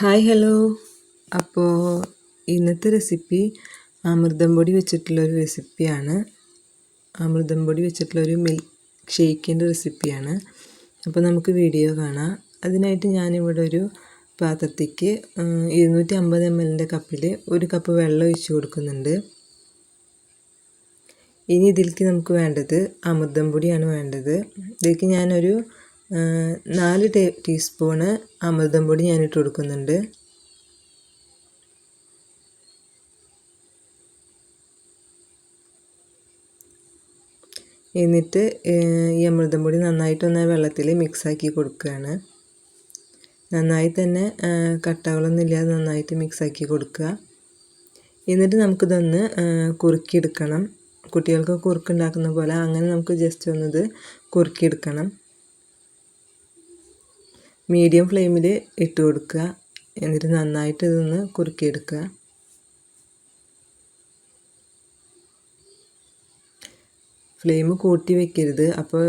Hi hello. അപ്പോൾ ഇന്നത്തെ recipe അമൃതം പൊടി വെച്ചിട്ടുള്ളൊരു റെസിപ്പിയാണ്. അമൃതം പൊടി വെച്ചിട്ടുള്ളൊരു മിൽക്ക് ഷേക്കിന്റെ റെസിപ്പിയാണ്. അപ്പോൾ നമുക്ക് വീഡിയോ കാണാം. അതിനായിട്ട് ഞാനിവിടെ ഒരു പാത്രത്തേക്ക് ഇരുന്നൂറ്റി അമ്പത് എം എല്ലിന്റെ കപ്പിൽ ഒരു കപ്പ് വെള്ളം ഒഴിച്ച് കൊടുക്കുന്നുണ്ട്. ഇനി ഇതിലേക്ക് നമുക്ക് വേണ്ടത് അമൃതം പൊടിയാണ് വേണ്ടത്. ഇതിലേക്ക് ഞാനൊരു നാല് ടേ ടീസ്പൂണ് അമൃതം പൊടി ഞാനിട്ട് കൊടുക്കുന്നുണ്ട്. എന്നിട്ട് ഈ അമൃതം പൊടി നന്നായിട്ടൊന്ന് വെള്ളത്തിൽ മിക്സാക്കി കൊടുക്കുകയാണ് നന്നായി തന്നെ കട്ടകളൊന്നും ഇല്ലാതെ നന്നായിട്ട് മിക്സാക്കി കൊടുക്കുക. എന്നിട്ട് നമുക്കിതൊന്ന് കുറുക്കിയെടുക്കണം. കുട്ടികൾക്ക് കുറുക്കുണ്ടാക്കുന്ന പോലെ അങ്ങനെ നമുക്ക് ജസ്റ്റ് ഒന്നത് കുറുക്കിയെടുക്കണം. മീഡിയം ഫ്ലെയിമിൽ ഇട്ട് കൊടുക്കുക. എന്നിട്ട് നന്നായിട്ട് ഇതൊന്ന് കുറുക്കിയെടുക്കുക. ഫ്ലെയിം കൂട്ടി വെക്കരുത്. അപ്പോൾ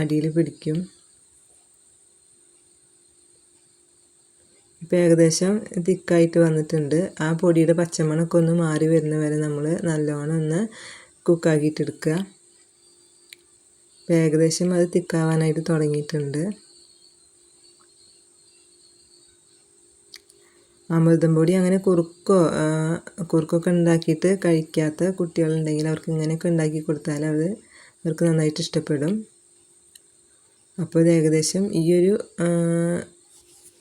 അടിയിൽ പിടിക്കും. ഇപ്പോൾ ഏകദേശം തിക്കായിട്ട് വന്നിട്ടുണ്ട്. ആ പൊടിയുടെ പച്ചമണമൊക്കെ ഒന്ന് മാറി വരുന്ന വരെ നമ്മൾ നല്ലോണം ഒന്ന് കുക്കാക്കിയിട്ടെടുക്കുക. ഇപ്പോൾ ഏകദേശം അത് തിക്കാവാനായിട്ട് തുടങ്ങിയിട്ടുണ്ട്. അമൃതം പൊടി അങ്ങനെ കുറുക്കോ കുറുക്കൊക്കെ ഉണ്ടാക്കിയിട്ട് കഴിക്കാത്ത കുട്ടികളുണ്ടെങ്കിൽ അവർക്ക് ഇങ്ങനെയൊക്കെ ഉണ്ടാക്കി കൊടുത്താൽ അത് അവർക്ക് നന്നായിട്ട് ഇഷ്ടപ്പെടും. അപ്പോൾ ഇത് ഏകദേശം ഈ ഒരു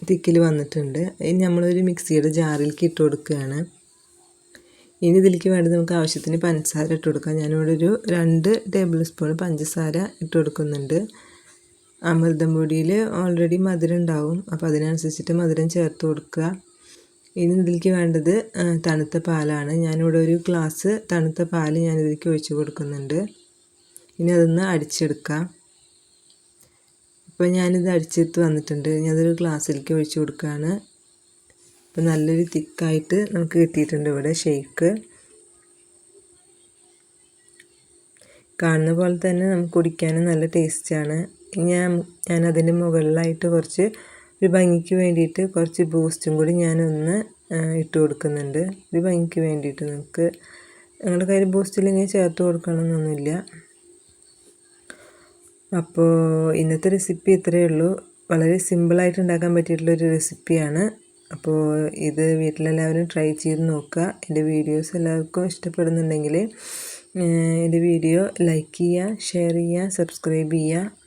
തിക്കിൽ വന്നിട്ടുണ്ട്. ഇനി നമ്മളൊരു മിക്സിയുടെ ജാറിലേക്ക് ഇട്ട് കൊടുക്കുകയാണ്. ഇനി ഇതിലേക്ക് വേണ്ടത് നമുക്ക് ആവശ്യത്തിന് പഞ്ചസാര ഇട്ട് കൊടുക്കാം. ഞാനിവിടെ ഒരു രണ്ട് ടേബിൾ സ്പൂൺ പഞ്ചസാര ഇട്ട് കൊടുക്കുന്നുണ്ട്. അമൃതം പൊടിയിൽ ഓൾറെഡി മധുരം ഉണ്ടാവും. അപ്പോൾ അതിനനുസരിച്ചിട്ട് മധുരം ചേർത്ത് കൊടുക്കുക. ഇനി ഇതിലേക്ക് വേണ്ടത് തണുത്ത പാലാണ്. ഞാനിവിടെ ഒരു ഗ്ലാസ് തണുത്ത പാൽ ഞാൻ ഇതിലേക്ക് ഒഴിച്ചു കൊടുക്കുന്നുണ്ട്. ഇനി അതൊന്ന് അടിച്ചെടുക്കാം. ഇപ്പോൾ ഞാനിത് അടിച്ചെടുത്ത് വന്നിട്ടുണ്ട്. ഇനി അതൊരു ഗ്ലാസ്സിലേക്ക് ഒഴിച്ചു കൊടുക്കുകയാണ്. ഇപ്പോൾ നല്ലൊരു തിക്കായിട്ട് നമുക്ക് കിട്ടിയിട്ടുണ്ട് ഇവിടെ ഷേക്ക്. കാണുന്ന പോലെ തന്നെ നമുക്ക് കുടിക്കാനും നല്ല ടേസ്റ്റാണ്. ഞാൻ ഞാൻ അതിന്റെ മുകളിലായിട്ട് കുറച്ച് ഒരു ഭംഗിക്ക് വേണ്ടിയിട്ട് കുറച്ച് ബൂസ്റ്റും കൂടി ഞാനൊന്ന് ഇട്ട് കൊടുക്കുന്നുണ്ട്. ഒരു ഭംഗിക്ക് വേണ്ടിയിട്ട് നമുക്ക് നിങ്ങളുടെ കയ്യിൽ ബൂസ്റ്റ് ഇല്ലെങ്കിൽ ചേർത്ത് കൊടുക്കണമെന്നൊന്നുമില്ല. അപ്പോൾ ഇന്നത്തെ റെസിപ്പി ഇത്രയേ ഉള്ളൂ. വളരെ സിമ്പിളായിട്ട് ഉണ്ടാക്കാൻ പറ്റിയിട്ടുള്ളൊരു റെസിപ്പിയാണ് അപ്പോൾ ഇത് വീട്ടിലെല്ലാവരും ട്രൈ ചെയ്ത് നോക്കുക. എന്റെ വീഡിയോസ് എല്ലാവർക്കും ഇഷ്ടപ്പെടുന്നുണ്ടെങ്കിൽ എന്റെ വീഡിയോ ലൈക്ക് ചെയ്യുക ഷെയർ ചെയ്യുക സബ്സ്ക്രൈബ് ചെയ്യുക.